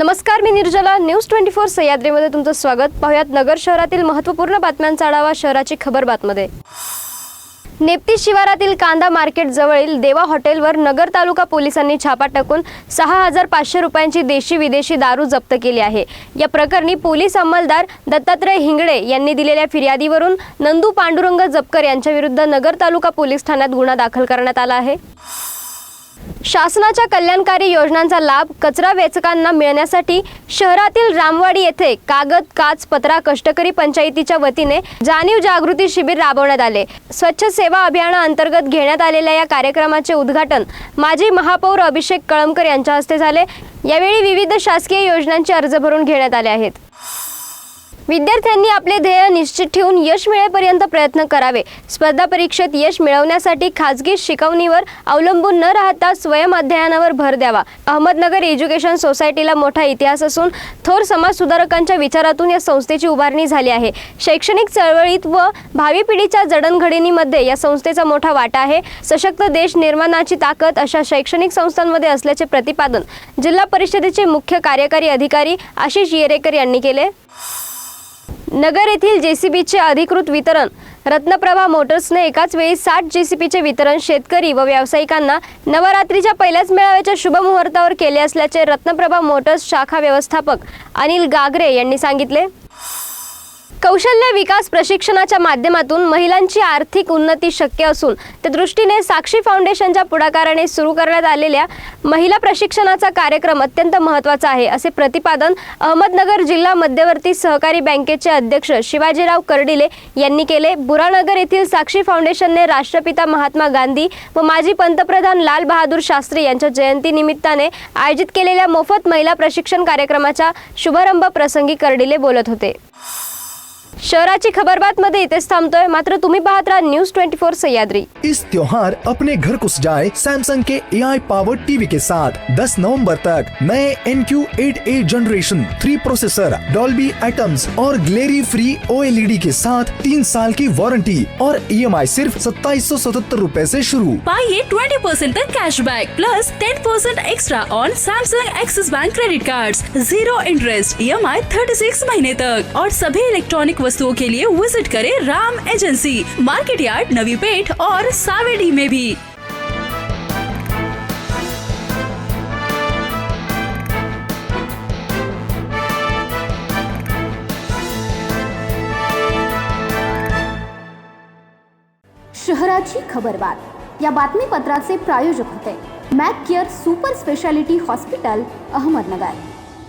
नमस्कार मी Nirjala. News twenty four सह्याद्रीमध्ये तुमचं स्वागत. पाहुयात नगर शहरातील महत्त्वपूर्ण बातम्यांचा आढावा शहराची खबर बातमध्ये. नेप्ती शिवारातील कांदा मार्केट जवळील देवा हॉटेलवर नगर तालुका पोलिसांनी छापा टाकून सहा हजार पाचशे रुपयांची देशी विदेशी दारू जप्त केली आहे. या प्रकरणी पोलीस अंमलदार दत्तात्रय हिंगडे यांनी दिलेल्या फिर्यादीवरून नंदू पांडुरंग जपकर यांच्याविरुद्ध नगर तालुका पोलीस ठाण्यात गुन्हा दाखल करण्यात आला आहे. शासनाच्या कल्याणकारी योजनांचा लाभ कचरा वेचकांना मिळण्यासाठी शहरातील रामवाडी येथे कागद काच पत्रा कष्टकरी पंचायतीच्या वतीने जाणीव जागृती शिबिर राबवण्यात आले. स्वच्छ सेवा अभियानाअंतर्गत घेण्यात आलेल्या या कार्यक्रमाचे उद्घाटन माजी महापौर अभिषेक कळमकर यांच्या हस्ते झाले. यावेळी विविध शासकीय योजनांचे अर्ज भरून घेण्यात आले आहेत. विद्यार्थ्यांनी आपले ध्येय निश्चित ठेवून यश मिळेपर्यंत प्रयत्न करावे. स्पर्धा परीक्षेत यश मिळवण्यासाठी खाजगी शिकवणीवर अवलंबून न राहता स्वयं अध्ययनावर भर द्यावा. अहमदनगर एज्युकेशन सोसायटीला मोठा इतिहास असून थोर समाज सुधारकांच्या विचारातून या संस्थेची उभारणी झाली आहे. शैक्षणिक चळवळीत व भावी पिढीच्या जडणघडणीमध्ये या संस्थेचा मोठा वाटा आहे. सशक्त देश निर्माणाची ताकद अशा शैक्षणिक संस्थांमध्ये असल्याचे प्रतिपादन जिल्हा परिषदेचे मुख्य कार्यकारी अधिकारी आशिष येरेकर यांनी केले. नगर येथील जेसीबीचे अधिकृत वितरण रत्नप्रभा मोटर्सने एकाच वेळी साठ जेसीबीचे वितरण शेतकरी व व्यावसायिकांना नवरात्रीच्या पहिल्याच मेळाव्याच्या शुभमुहूर्तावर केले असल्याचे रत्नप्रभा मोटर्स शाखा व्यवस्थापक अनिल गागरे यांनी सांगितले. कौशल्य विकास प्रशिक्षणाच्या माध्यमातून महिलांची आर्थिक उन्नती शक्य असून त्या दृष्टीने साक्षी फाउंडेशनच्या पुढाकाराने सुरू करण्यात आलेल्या महिला प्रशिक्षणाचा कार्यक्रम अत्यंत महत्त्वाचा आहे असे प्रतिपादन अहमदनगर जिल्हा मध्यवर्ती सहकारी बँकेचे अध्यक्ष शिवाजीराव कर्डिले यांनी केले. बुरानगर येथील साक्षी फाउंडेशनने राष्ट्रपिता महात्मा गांधी व माजी पंतप्रधान लाल बहादूर शास्त्री यांच्या जयंतीनिमित्ताने आयोजित केलेल्या मोफत महिला प्रशिक्षण कार्यक्रमाच्या शुभारंभ प्रसंगी कर्डिले बोलत होते. शहराची खबरबात मध्ये इथेच थांबतोय. मात्र तुम्ही पाहत राहा न्यूज़ ट्वेंटी फोर सह्याद्री. इस त्योहार अपने घर को सजाए सैमसंग के ए आई पावर टीवी के साथ 10 नवंबर तक नए N Q eight A generation three processor Dolby atmos और ग्लेरी फ्री ओएलईडी के साथ तीन साल की वारंटी और ई एम आई सिर्फ़ सत्ताईस सौ सतहत्तर रूपए ऐसी शुरू। पाइए 20% तक cash back plus 10% extra on Samsung Axis bank credit card zero interest E M I thirty six महीने तक। और सभी इलेक्ट्रॉनिक वस्तुओं के लिए विज़िट करें राम एजेंसी मार्केट यार्ड, नवी पेट और सावेडी में भी। शहराची खबरबात या बातमीपत्राचे प्रायोजक होते। Mac care super speciality hospital, Ahmednagar.